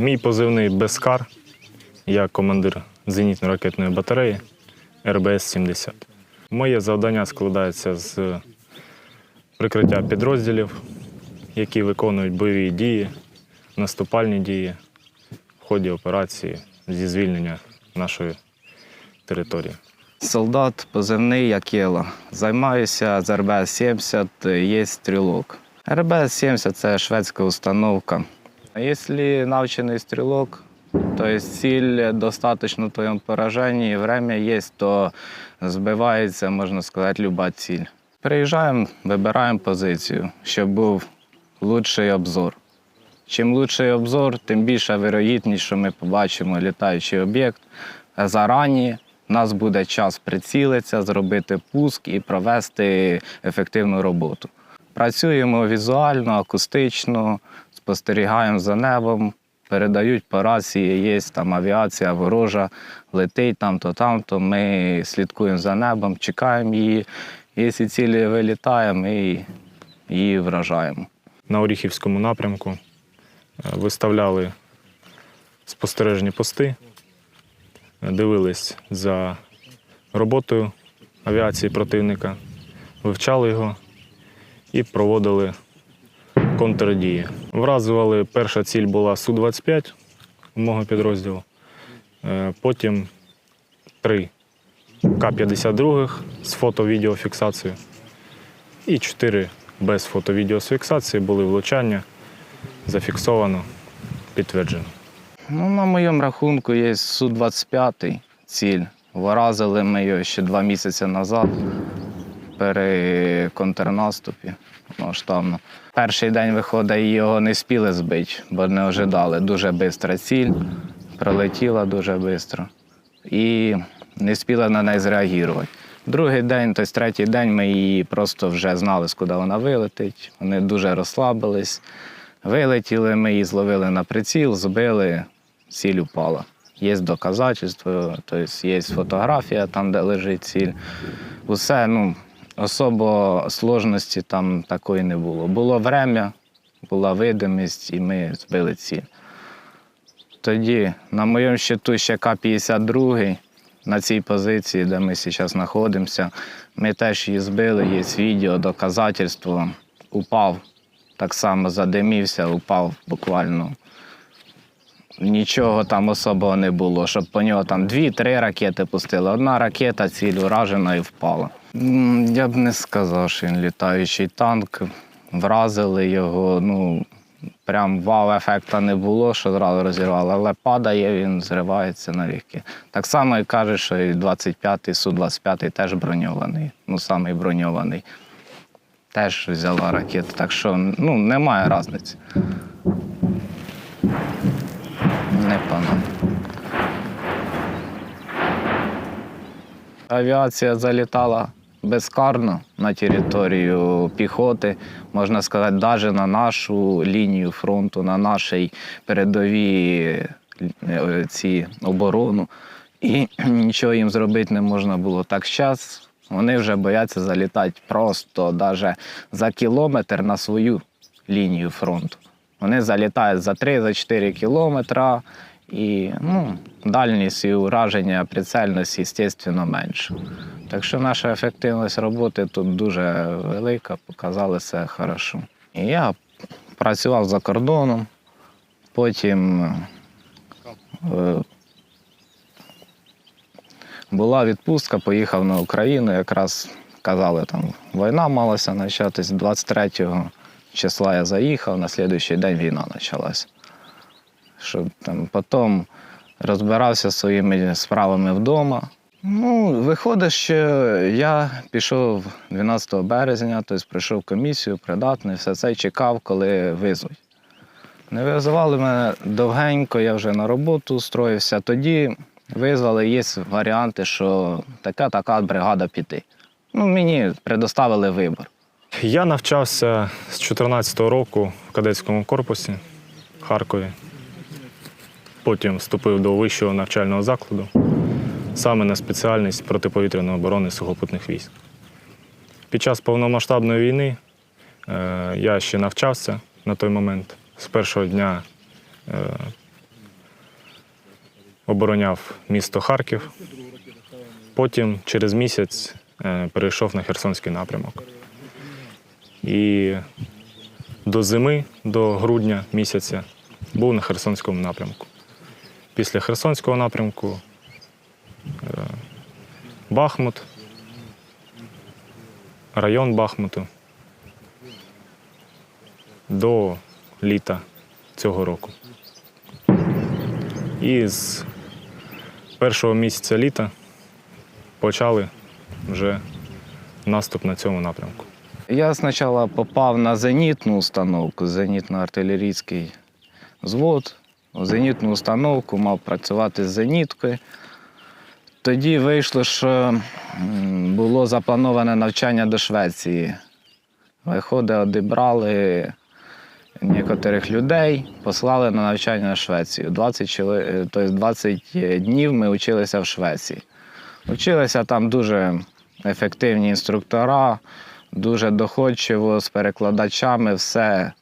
Мій позивний Бескар. Я командир зенітно-ракетної батареї РБС-70. Моє завдання складається з прикриття підрозділів, які виконують бойові дії, наступальні дії в ході операції зі звільнення нашої території. Солдат позивний Якела. Займаюся з РБС-70, є стрілок. РБС-70 це шведська установка. Якщо навчений стрілок, то ціль достатньо в твоєму пораженні, і время є, то збивається, можна сказати, люба ціль. Приїжджаємо, вибираємо позицію, щоб був лучший обзор. Чим лучший обзор, тим більша вірогідність, що ми побачимо літаючий об'єкт зарані. У нас буде час прицілитися, зробити пуск і провести ефективну роботу. Працюємо візуально, акустично, спостерігаємо за небом, передають по рації, є там авіація ворожа, летить там-то, там-то. Ми слідкуємо за небом, чекаємо її. Якщо цілі вилітає, ми її вражаємо. На Оріхівському напрямку е, виставляли спостережні пости, дивились за роботою авіації противника, вивчали його і проводили контрдії. Вразували, перша ціль була Су-25 мого підрозділу, Е, потім три К-52 з фото-відеофіксацією і чотири без фото-відеофіксації були влучання, зафіксовано, підтверджено. Ну, на моєму рахунку є Су-25 ціль. Вразили ми його ще два місяці назад при контрнаступі масштабно. Перший день виходить, і його не спіли збити, бо не ожидали. Дуже швидка ціль, пролетіла дуже швидко. І не спіли на неї зреагувати. Другий день, тобто третій день, ми її просто вже знали, куди вона вилетить. Вони дуже розслабились. Вилетіли, ми її зловили на приціл, збили, ціль упала. Є доказательство, тобто є фотографія там, де лежить ціль. Усе, ну, особо сложності там такої не було. Було время, була видимість, і ми збили ціль. Тоді на моєму щиту ще К-52 на цій позиції, де ми зараз знаходимося. Ми теж її збили, є відео, доказательство. Упав, так само задимівся, упав буквально. Нічого там особого не було, щоб по нього там дві-три ракети пустили. Одна ракета, ціль уражена і впала. Я б не сказав, що він літаючий танк. Вразили його, ну, прям вау-ефекта не було, що одразу розірвало, але падає, він зривається налегке. Так само і каже, що і 25-й, Су-25 теж броньований, ну самий броньований. Теж взяла ракету. Так що ну, немає різниці. Не пана. Авіація залітала безкарно на територію піхоти, можна сказати, навіть на нашу лінію фронту, на нашій передовій е, оборону. І нічого їм зробити не можна було. Так зараз вони вже бояться залітати просто навіть за кілометр на свою лінію фронту. Вони залітають за 3-4 кілометри, і ну, дальність і ураження, прицельність, звісно, менше. Так що наша ефективність роботи тут дуже велика, показали все хорошо. І я працював за кордоном, потім е, була відпустка, поїхав на Україну, якраз казали, там війна малася початись 23 числа я заїхав, на слідуючий день війна почалась. Що там потім розбирався своїми справами вдома. Ну, виходить, що я пішов 12 березня, тобто прийшов комісію, придатний, все це чекав, коли визвуть. Не визивали мене довгенько, я вже на роботу устроївся. Тоді визвали, є варіанти, що така така бригада піти. Ну, мені предоставили вибір. Я навчався з 2014 року в кадетському корпусі в Харкові. Потім вступив до вищого навчального закладу, саме на спеціальність протиповітряної оборони сухопутних військ. Під час повномасштабної війни е, я ще навчався на той момент. З першого дня е, обороняв місто Харків. Потім через місяць е, перейшов на Херсонський напрямок. І до зими, до грудня місяця, був на Херсонському напрямку. Після Херсонського напрямку е, Бахмут, район Бахмуту до літа цього року. І з першого місяця літа почали вже наступ на цьому напрямку. Я спочатку попав на зенітну установку, зенітно-артилерійський взвод. У зенітну установку мав працювати з зеніткою. Тоді вийшло, що було заплановане навчання до Швеції. Виходить, одібрали некоторих людей, послали на навчання на Швецію. 20, е, тобто 20 днів ми вчилися в Швеції. Вчилися там дуже ефективні інструктора, дуже доходчиво з перекладачами, все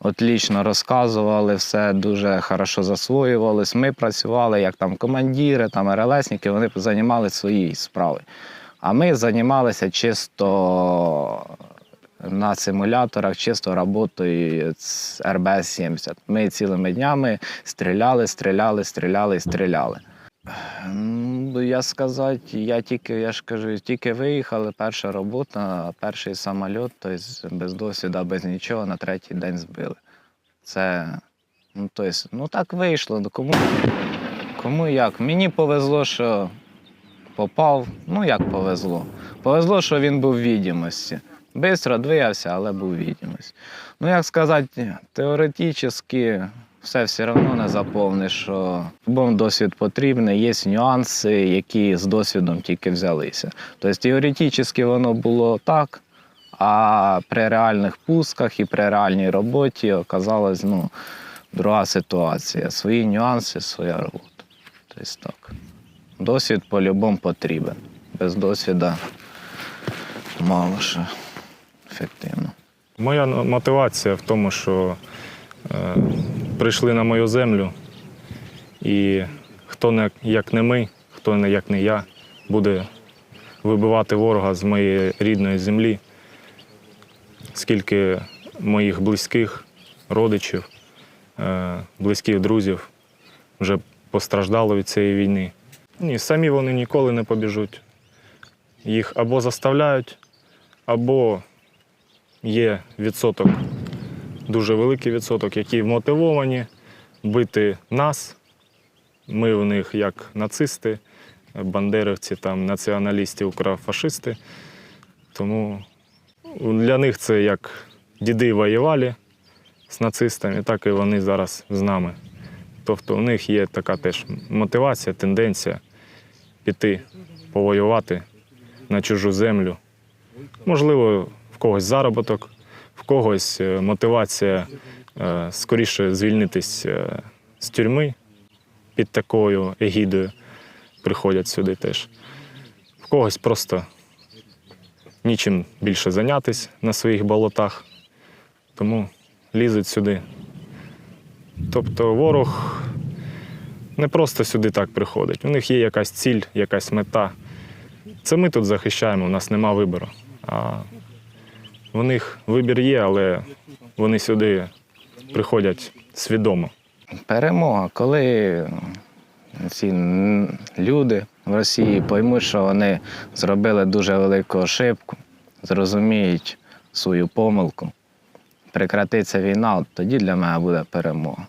отлічно розказували, все дуже хорошо засвоювалось. Ми працювали як там командири, там РЛСники, вони займалися своєю справою. А ми займалися чисто на симуляторах, чисто роботою з РБС-70. Ми цілими днями стріляли, стріляли, стріляли стріляли. Ну, Я сказати, я тільки, я ж кажу, тільки виїхали, перша робота, перший самоліт, тобто без досвіду, без нічого, на третій день збили. Це, ну, тобто, ну так вийшло. Ну, Кому, кому як? Мені повезло, що попав. Ну як повезло? Повезло, що він був в відомості. Бистро двигався, але був в відомості. Ну, як сказати, теоретично все все одно не заповниш, що любому досвід потрібний, є нюанси, які з досвідом тільки взялися. Тобто теоретично воно було так, а при реальних пусках і при реальній роботі оказалась ну, друга ситуація. Свої нюанси, своя робота. Тобто так. Досвід по-любому потрібен. Без досвіду мало що ефективно. Моя мотивація в тому, що е, прийшли на мою землю, і хто не як не ми, хто не як не я, буде вибивати ворога з моєї рідної землі, скільки моїх близьких, родичів, е, близьких друзів вже постраждало від цієї війни. Ні, самі вони ніколи не побіжуть. Їх або заставляють, або є відсоток, дуже великий відсоток, які мотивовані бити нас. Ми в них як нацисти, бандерівці, там, націоналісти, укрофашисти. Тому для них це як діди воювали з нацистами, так і вони зараз з нами. Тобто у них є така теж мотивація, тенденція піти повоювати на чужу землю. Можливо, в когось заробіток, в когось е, мотивація е, скоріше звільнитись е, з тюрми під такою егідою приходять сюди теж. В когось просто нічим більше зайнятися на своїх болотах, тому лізуть сюди. Тобто ворог не просто сюди так приходить. У них є якась ціль, якась мета. Це ми тут захищаємо, у нас нема вибору. А у них вибір є, але вони сюди приходять свідомо. Перемога, коли ці люди в Росії поймуть, що вони зробили дуже велику ошибку, зрозуміють свою помилку, прекратиться війна, тоді для мене буде перемога.